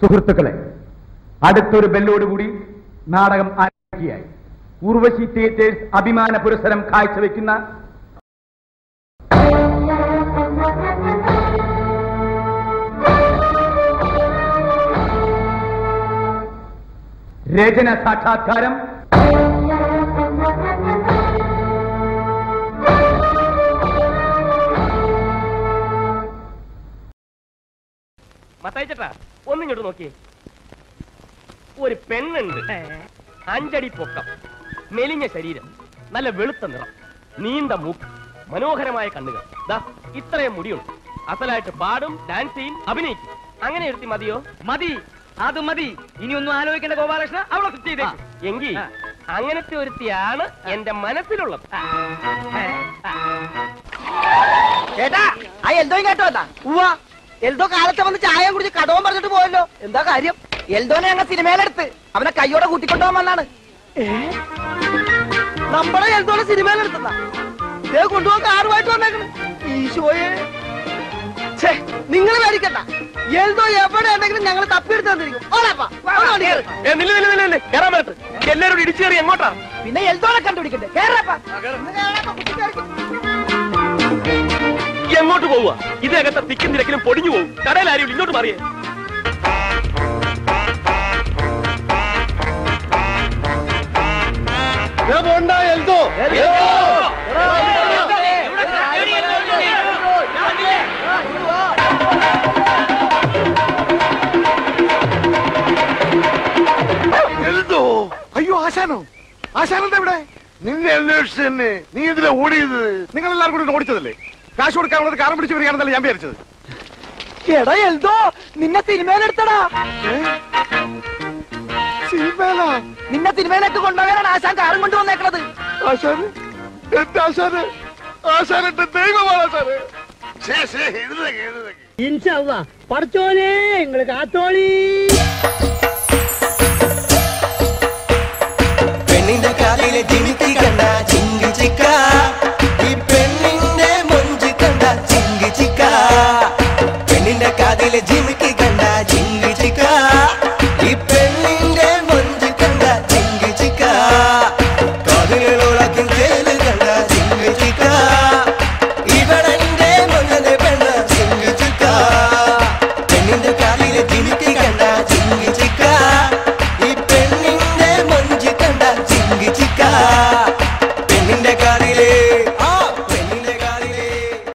സുഹൃത്തുക്കളെ അടുത്തൊരു ബെല്ലോടുകൂടി നാടകം ആരംഭിക്കുകയായി. ഉർവശി തിയേറ്റേഴ്സ് അഭിമാന പുരസ്സരം കാഴ്ചവെക്കുന്ന രചന സാക്ഷാത്കാരം മത്തായിച്ചേട്ടാ ഒന്നിങ്ങോട്ട് നോക്കി. ഒരു പെണ്ണുണ്ട്. അഞ്ചടി പൊക്കം മെലിഞ്ഞ ശരീരം നല്ല വെളുത്ത നിറം നീണ്ട മൂക്ക് മനോഹരമായ കണ്ണുകൾ. ദാ ഇത്രയും മുടിയുണ്ട്. അസലായിട്ട് പാടും ഡാൻസ് ചെയ്യും അഭിനയിക്കും. അങ്ങനെ എടുത്തി മതിയോ? മതി. അത് മതി. ഇനി ഒന്നും ആലോചിക്കേണ്ട ഗോപാലകൃഷ്ണ അവളെ ഫിറ്റ് ചെയ്തേ എങ്കിൽ അങ്ങനത്തെ ഒരുത്തിയാണ് എന്റെ മനസ്സിലുള്ളത്. ചേട്ടാ എന്തോ കേട്ടോ എൽദോ കാലത്തെ വന്ന് ചായ കുടിച്ച് കടവും പറഞ്ഞിട്ട് പോയല്ലോ. എന്താ കാര്യം? എൽദോനെ ഞങ്ങൾ സിനിമയിലെടുത്ത്. അവനെ കൈയോടെ കൂട്ടിക്കൊണ്ടുപോകാൻ വന്നാണ്. നമ്മളെ എൽദോനെ സിനിമയിലെടുത്തതാ ഇതേ കൊണ്ടുപോകാൻ കാറുമായിട്ട് വന്നേക്കണ്. ഈശോയെ നിങ്ങൾ മേടിക്കണ്ട എൽദോ എവിടെ ഉണ്ടെങ്കിലും ഞങ്ങൾ തപ്പിയെടുത്ത് തന്നിരിക്കും ഇടിച്ചു കയറി എങ്ങോട്ടാ? പിന്നെ എൽദോനെ കണ്ടുപിടിക്കണ്ടേ. കേറപ്പാ എങ്ങോട്ട് പോവുക? ഇതിനകത്തെ തിക്കും തിരക്കിലും പൊടിഞ്ഞു പോകും കടയിലാരും ഇങ്ങോട്ട് മാറിയേ. എന്തോ അയ്യോ ആശാനോ. ആശാനെന്താ ഇവിടെ? നിന്നെ അന്വേഷിച്ച് തന്നെ നീ ഇതിലെ ഓടിയത്? നിങ്ങൾ എല്ലാവർക്കും കൂടി ഓടിച്ചതല്ലേ? കാശ് കൊടുക്കാനുള്ളത് കാറും പിടിച്ച് വരികയാണെന്നല്ല ഞാൻ വിചാരിച്ചത്. എടാ എൽദോ നിന്നെ സിനിമയിലെടുത്തടാ. സിനിമേലാ നിന്നെ സിനിമയിലേക്ക് കൊണ്ടുപോകാനാണ് ആശാൻ കാറും കൊണ്ട് വന്നേക്കണത്. ആശാന്? എന്റെ ആശാന്. ആശാൻ എന്റെ ദൈവമാണ് ആശാന്. ശേ, ശേ, എഴുന്നേക്ക്, എഴുന്നേക്ക്. പഠിച്ചോനെ നിങ്ങൾ കാത്തോളി. दिल झिमकी